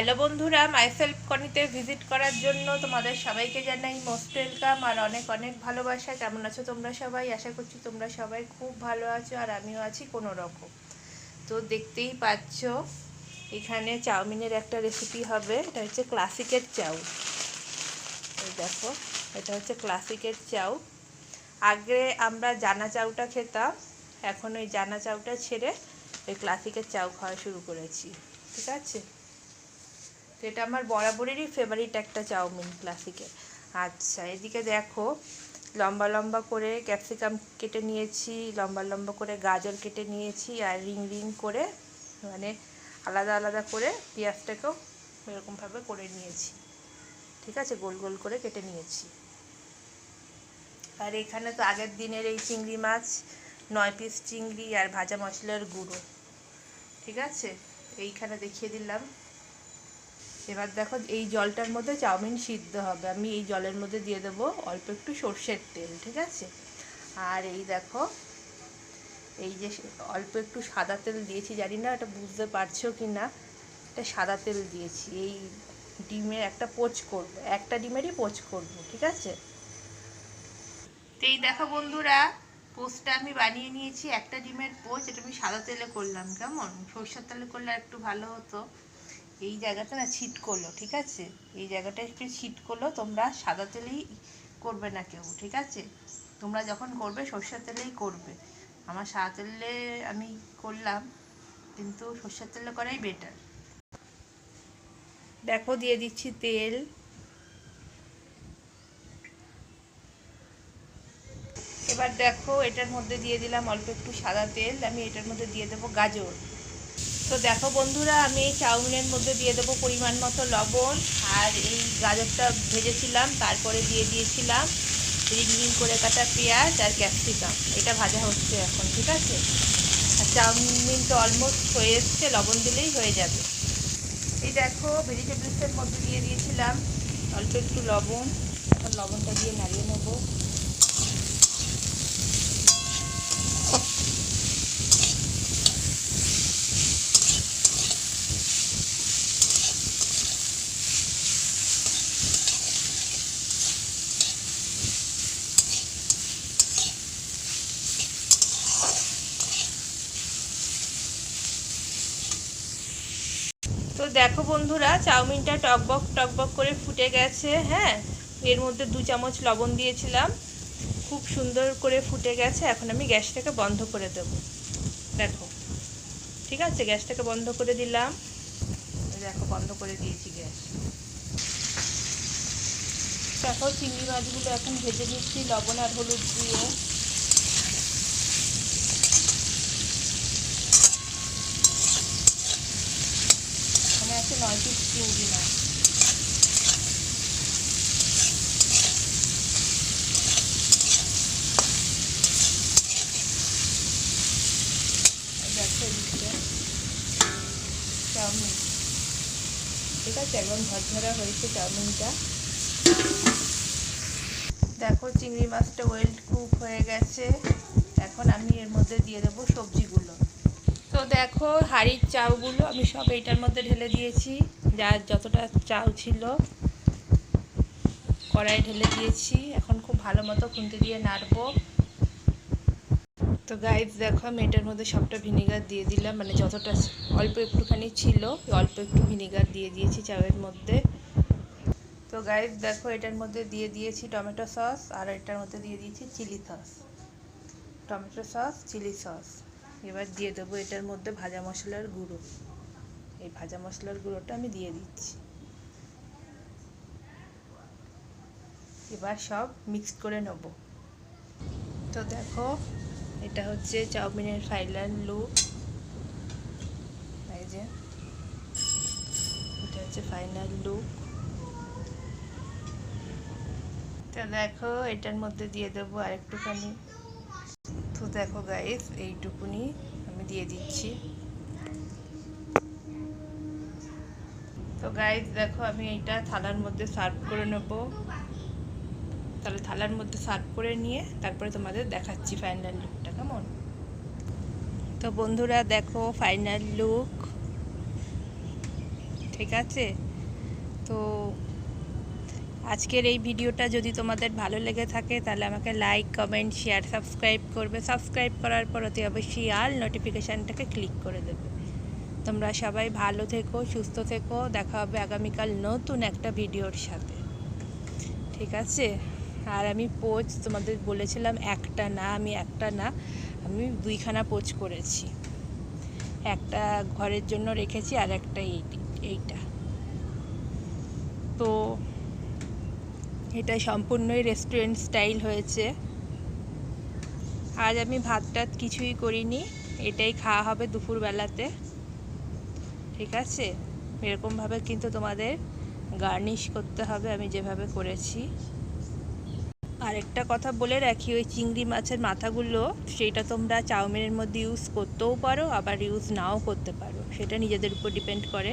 Hello বন্ধুরা myself কনিতে visit করার জন্য তোমাদের সবাইকে জানাই মোস্ট ওয়েলকাম আর অনেক অনেক ভালোবাসা। কেমন আছো তোমরা সবাই? আশা করছি তোমরা সবাই খুব ভালো আছো আর আমিও আছি কোনো রকম। তো দেখতেই পাচ্ছ, এখানে চাউমিনের একটা রেসিপি হবে। এটা হচ্ছে ক্লাসিকের চাউ। দেখো, এটা হচ্ছে ক্লাসিকের চাউ। আগে আমরা জানা চাউটা খেতাম, এখন ওই জানা চাউটা ছেড়ে ওই ক্লাসিকের চাউ খাওয়া শুরু করেছি। ঠিক আছে? তো এটা আমার বরাবরেরই ফেভারিট একটা চাউমিন ক্লাসিকের আচ্ছা এদিকে দেখো, লম্বা লম্বা করে ক্যাপসিকাম কেটে নিয়েছি, লম্বা লম্বা করে গাজর কেটে নিয়েছি আর রিং রিং করে মানে আলাদা আলাদা করে পেঁয়াজটাকেও এরকমভাবে করে নিয়েছি। ঠিক আছে? গোল গোল করে কেটে নিয়েছি। আর এখানে তো আগের দিনের এই চিংড়ি মাছ, নয় পিস চিংড়ি আর ভাজা মশলার গুঁড়ো। ঠিক আছে? এইখানে দেখিয়ে দিলাম। এবার দেখো এই জলটার মধ্যে চাউমিন সিদ্ধ হবে। আমি এই জলের মধ্যে দিয়ে দেবো অল্প একটু সর্ষের তেল, ঠিক আছে? আর এই দেখো, এই যে অল্প একটু সাদা তেল দিয়েছি, জানি না এটা বুঝতে পারছ কি না এটা সাদা তেল দিয়েছি। এই ডিমের একটা পোচ করব, একটা ডিমেরই পোচ করব, ঠিক আছে? এই দেখো বন্ধুরা পোস্টটা আমি বানিয়ে নিয়েছি, একটা ডিমের পোচ, এটা আমি সাদা তেলে করলাম, কেমন? সরষের তেলে করলে একটু ভালো হতো। এই জায়গাটা না ছিট করল, ঠিক আছে? এই জায়গাটা একটু ছিট করল, তোমরা সাদা তেলেই করবে না কেউ, ঠিক আছে? তোমরা যখন করবে সর্ষের তেলেই করবে। আমার সাদা তেলে আমি করলাম, কিন্তু সর্ষের তেলে করাই বেটার দেখো, দিয়ে দিচ্ছি তেল। এবার দেখো, এটার মধ্যে দিয়ে দিলাম অল্প একটু সাদা তেল, আমি এটার মধ্যে দিয়ে দেবো গাজর। তো দেখো বন্ধুরা, আমি এই চাউমিনের মধ্যে দিয়ে দেবো পরিমাণ মতো লবণ আর এই গাজরটা ভেজেছিলাম, তারপরে দিয়ে দিয়েছিলাম রিং করে কাটা পেঁয়াজ আর ক্যাপসিকাম। এটা ভাজা হচ্ছে এখন, ঠিক আছে? আর চাউমিন তো অলমোস্ট হয়ে এসছে, লবণ দিলেই হয়ে যাবে। এই দেখো ভেজিটেবলসের মধ্যে দিয়ে দিয়েছিলাম অল্প একটু লবণ। এখন লবণটা দিয়ে নাড়িয়ে নেব। দেখো বন্ধুরা, চাউমিনটা টকবক টকবক করে ফুটে গেছে হ্যাঁ? এর মধ্যে দু চামচ লবণ দিয়েছিলাম। খুব সুন্দর করে ফুটে গেছে। এখন আমি গ্যাসটাকে বন্ধ করে দেব। দেখো, ঠিক আছে? গ্যাসটাকে বন্ধ করে দিলাম। দেখো, বন্ধ করে দিয়েছি গ্যাস। দেখো, চিংড়ি মাছগুলো এখন ভেজে নিচ্ছি, লবণ আর হলুদ দিয়ে। চিংড়ি মাছ দেখো চাউমিন ঠিক আছে একদম হয়েছে চাউমিনটা দেখো চিংড়ি মাছটা ওয়েল কুক হয়ে গেছে। এখন আমি এর মধ্যে দিয়ে দেবো সবজিগুলো। তো দেখো, হাঁড়ির চাউগুলো আমি সব এইটার মধ্যে ঢেলে দিয়েছি। যার যতটা চাউ ছিল কড়াই ঢেলে দিয়েছি। এখন খুব ভালো মতো খুন্তি দিয়ে নাড়বো। তো গাইজ দেখো, আমি এটার মধ্যে সবটা ভিনিগার দিয়ে দিলাম। মানে যতটা অল্প একটুখানি ছিল, অল্প একটু ভিনিগার দিয়ে দিয়েছি চাউয়ের মধ্যে। তো গাইজ দেখো, এটার মধ্যে দিয়ে দিয়েছি টমেটো সস আর এটার মধ্যে দিয়ে দিয়েছি chilli sauce. Tomato sauce, chilli sauce. এবার দিয়ে দেবো এটার মধ্যে ভাজা মশলার গুঁড়ো। এই ভাজা মশলার গুঁড়োটা আমি দিয়ে দিচ্ছি। এবার সব মিক্স করে নেব। তো দেখো, এটা হচ্ছে চাউমিনের ফাইনাল লুক এই যে, এটা হচ্ছে ফাইনাল লুক তো দেখো, এটার মধ্যে দিয়ে দেবো আরেকটুখানি। তো দেখো গাইস এইটুকুনি আমি দিয়ে দিচ্ছি। তো গাইস দেখো, আমি এইটা থালার মধ্যে সার্ভ করে নেব। তাহলে থালার মধ্যে সার্ভ করে নিয়ে তারপরে তোমাদের দেখাচ্ছি ফাইনাল লুকটা কেমন? তো বন্ধুরা, দেখো ফাইনাল লুক ঠিক আছে? তো আজকের এই ভিডিওটা যদি তোমাদের ভালো লেগে থাকে, তাহলে আমাকে লাইক কমেন্ট শেয়ার সাবস্ক্রাইব করবে। সাবস্ক্রাইব করার পর অতি অবশ্যই আল নোটিফিকেশানটাকে ক্লিক করে দেবে। তোমরা সবাই ভালো থেকো, সুস্থ থেকো। দেখা হবে আগামীকাল নতুন একটা ভিডিওর সাথে। ঠিক আছে? আর আমি পোচ তোমাদের বলেছিলাম একটা না, আমি একটা না, আমি দুইখানা পোচ করেছি। একটা ঘরের জন্য রেখেছি আর একটা এই এইটা। তো এটা সম্পূর্ণই রেস্টুরেন্ট স্টাইল হয়েছে। আজ আমি ভাত টাত কিছুই করিনি, এটাই খাওয়া হবে দুপুরবেলাতে। ঠিক আছে? এরকমভাবে কিন্তু তোমাদের গার্নিশ করতে হবে, আমি যেভাবে করেছি। আরেকটা কথা বলে রাখি, ওই চিংড়ি মাছের মাথাগুলো সেইটা তোমরা চাউমিনের মধ্যে ইউজ করতেও পারো, আবার ইউজ নাও করতে পারো। সেটা নিজেদের উপর ডিপেন্ড করে।